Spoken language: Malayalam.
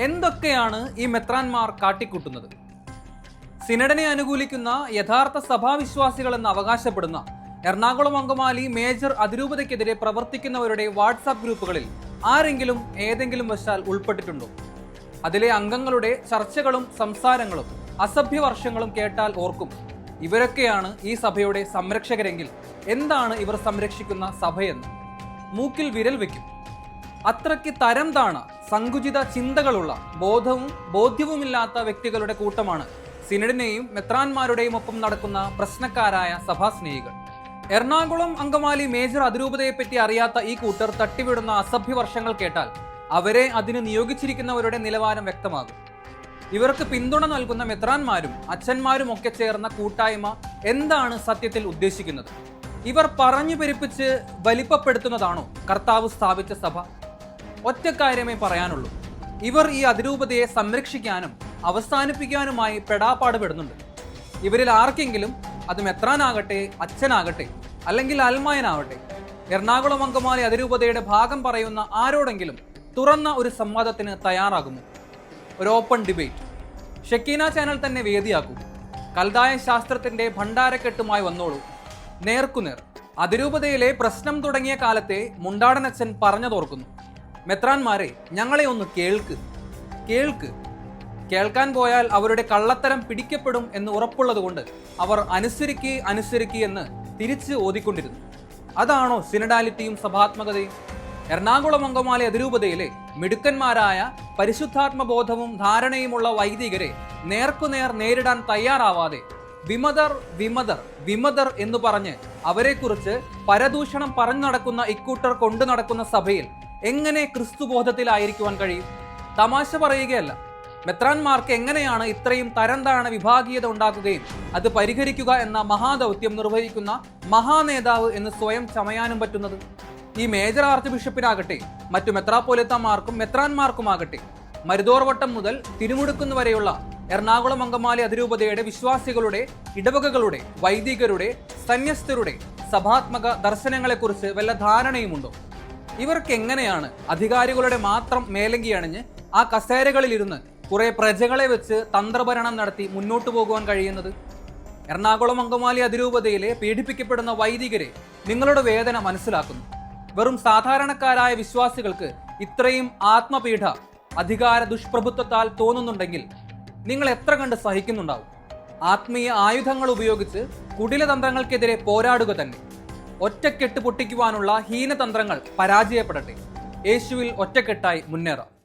എന്തൊക്കെയാണ് ഈ മെത്രാന്മാർ കാട്ടിക്കൂട്ടുന്നത്? സിനഡിനെ അനുകൂലിക്കുന്ന യഥാർത്ഥ സഭാവിശ്വാസികൾ എന്ന് അവകാശപ്പെടുന്ന എറണാകുളം അങ്കമാലി മേജർ അതിരൂപതയ്ക്കെതിരെ പ്രവർത്തിക്കുന്നവരുടെ വാട്സാപ്പ് ഗ്രൂപ്പുകളിൽ ആരെങ്കിലും ഏതെങ്കിലും വശാൽ ഉൾപ്പെട്ടിട്ടുണ്ടോ? അതിലെ അംഗങ്ങളുടെ ചർച്ചകളും സംസാരങ്ങളും അസഭ്യവർഷങ്ങളും കേട്ടാൽ ഓർക്കും. ഇവരൊക്കെയാണ് ഈ സഭയുടെ സംരക്ഷകരെങ്കിൽ എന്താണ് ഇവർ സംരക്ഷിക്കുന്ന സഭയെന്ന്? മൂക്കിൽ വിരൽ വയ്ക്കും. അത്രയ്ക്ക് തരം താണ സങ്കുചിത ചിന്തകളുള്ള ബോധവും ബോധ്യവുമില്ലാത്ത വ്യക്തികളുടെ കൂട്ടമാണ് സിനഡിനെയും മെത്രാന്മാരുടെയും ഒപ്പം നടക്കുന്ന പ്രശ്നക്കാരായ സഭാസ്നേഹികൾ. എറണാകുളം അങ്കമാലി മേജർ അതിരൂപതയെപ്പറ്റി അറിയാത്ത ഈ കൂട്ടർ തട്ടിവിടുന്ന അസഭ്യ വർഷങ്ങൾ കേട്ടാൽ അവരെ അതിന് നിയോഗിച്ചിരിക്കുന്നവരുടെ നിലവാരം വ്യക്തമാകും. ഇവർക്ക് പിന്തുണ നൽകുന്ന മെത്രാന്മാരും അച്ഛന്മാരും ഒക്കെ ചേർന്ന കൂട്ടായ്മ എന്താണ് സത്യത്തിൽ ഉദ്ദേശിക്കുന്നത്? ഇവർ പറഞ്ഞു പെരുപ്പിച്ച് വലിപ്പപ്പെടുത്തുന്നതാണോ കർത്താവ് സ്ഥാപിച്ച സഭ? ഒറ്റ കാര്യമേ പറയാനുള്ളൂ. ഇവർ ഈ അതിരൂപതയെ സംരക്ഷിക്കാനും അവസാനിപ്പിക്കാനുമായി പെടാപ്പാടുപെടുന്നുണ്ട് ഇവരിൽ ആർക്കെങ്കിലും അത് മെത്രാനാകട്ടെ അച്ഛനാകട്ടെ അല്ലെങ്കിൽ അൽമായനാവട്ടെ എറണാകുളം അങ്കമാലി അതിരൂപതയുടെ ഭാഗം പറയുന്ന ആരോടെങ്കിലും തുറന്ന ഒരു സംവാദത്തിന് തയ്യാറാകുമോ? ഒരു ഓപ്പൺ ഡിബേറ്റ്. ഷെക്കീന ചാനൽ തന്നെ വേദിയാക്കൂ. കൽതായ ശാസ്ത്രത്തിന്റെ ഭണ്ഡാരക്കെട്ടുമായി വന്നോളൂ. നേർക്കുനേർ. അതിരൂപതയിലെ പ്രശ്നം തുടങ്ങിയ കാലത്തെ മുണ്ടാടനച്ഛൻ പറഞ്ഞതോർക്കുന്നു. മെത്രാന്മാരെ ഞങ്ങളെ ഒന്ന് കേൾക്ക്. കേൾക്ക്. കേൾക്കാൻ പോയാൽ അവരുടെ കള്ളത്തരം പിടിക്കപ്പെടും എന്ന് ഉറപ്പുള്ളതുകൊണ്ട് അവർ അനുസരിക്ക് അനുസരിക്ക് എന്ന് തിരിച്ച് ഓതിക്കൊണ്ടിരുന്നു. അതാണോ സിനഡാലിറ്റിയും സഭാത്മകതയും? എറണാകുളം അങ്കമാലി അതിരൂപതയിലെ മിടുക്കന്മാരായ പരിശുദ്ധാത്മബോധവും ധാരണയുമുള്ള വൈദികരെ നേർക്കുനേർ നേരിടാൻ തയ്യാറാവാതെ വിമതർ വിമതർ വിമതർ എന്ന് പറഞ്ഞ് അവരെക്കുറിച്ച് പരദൂഷണം പറഞ്ഞു നടക്കുന്ന ഇക്കൂട്ടർ കൊണ്ടു നടക്കുന്ന സഭയിൽ എങ്ങനെ ക്രിസ്തുബോധത്തിലായിരിക്കുവാൻ കഴിയും? തമാശ പറയുകയല്ല. മെത്രാൻമാർക്ക് എങ്ങനെയാണ് ഇത്രയും തരംതാണ വിഭാഗീയത ഉണ്ടാക്കുകയും അത് പരിഹരിക്കുക എന്ന മഹാദൗത്യം നിർവഹിക്കുന്ന മഹാനേതാവ് എന്ന് സ്വയം ചമയാനും പറ്റുന്നത്? ഈ മേജർ ആർച്ച് ബിഷപ്പിനാകട്ടെ മറ്റു മെത്രാപ്പോലിത്തമാർക്കും മെത്രാൻമാർക്കുമാകട്ടെ മരുതോർവട്ടം മുതൽ തിരുമുടുക്കുന്ന വരെയുള്ള എറണാകുളം അങ്കമാലി അതിരൂപതയുടെ വിശ്വാസികളുടെ ഇടവകകളുടെ വൈദികരുടെ സന്യസ്തരുടെ സഭാത്മക ദർശനങ്ങളെക്കുറിച്ച് വല്ല ധാരണയുമുണ്ടോ? ഇവർക്ക് എങ്ങനെയാണ് അധികാരികളുടെ മാത്രം മേലങ്കി അണിഞ്ഞ് ആ കസേരകളിലിരുന്ന് കുറെ പ്രജകളെ വെച്ച് തന്ത്രഭരണം നടത്തി മുന്നോട്ടു പോകുവാൻ കഴിയുന്നത്? എറണാകുളം അങ്കമാലി അതിരൂപതയിലെ പീഡിപ്പിക്കപ്പെടുന്ന വൈദികരെ നിങ്ങളുടെ വേദന മനസ്സിലാക്കുന്നു. വെറും സാധാരണക്കാരായ വിശ്വാസികൾക്ക് ഇത്രയും ആത്മപീഠ അധികാര ദുഷ്പ്രഭുത്വത്താൽ തോന്നുന്നുണ്ടെങ്കിൽ നിങ്ങൾ എത്ര കണ്ട് സഹിക്കുന്നുണ്ടാവും? ആത്മീയ ആയുധങ്ങൾ ഉപയോഗിച്ച് കുടിലതന്ത്രങ്ങൾക്കെതിരെ പോരാടുക തന്നെ. ഒറ്റക്കെട്ട് പൊട്ടിക്കുവാനുള്ള ഹീനതന്ത്രങ്ങൾ പരാജയപ്പെടട്ടെ. യേശുവിൽ ഒറ്റക്കെട്ടായി മുന്നേറാം.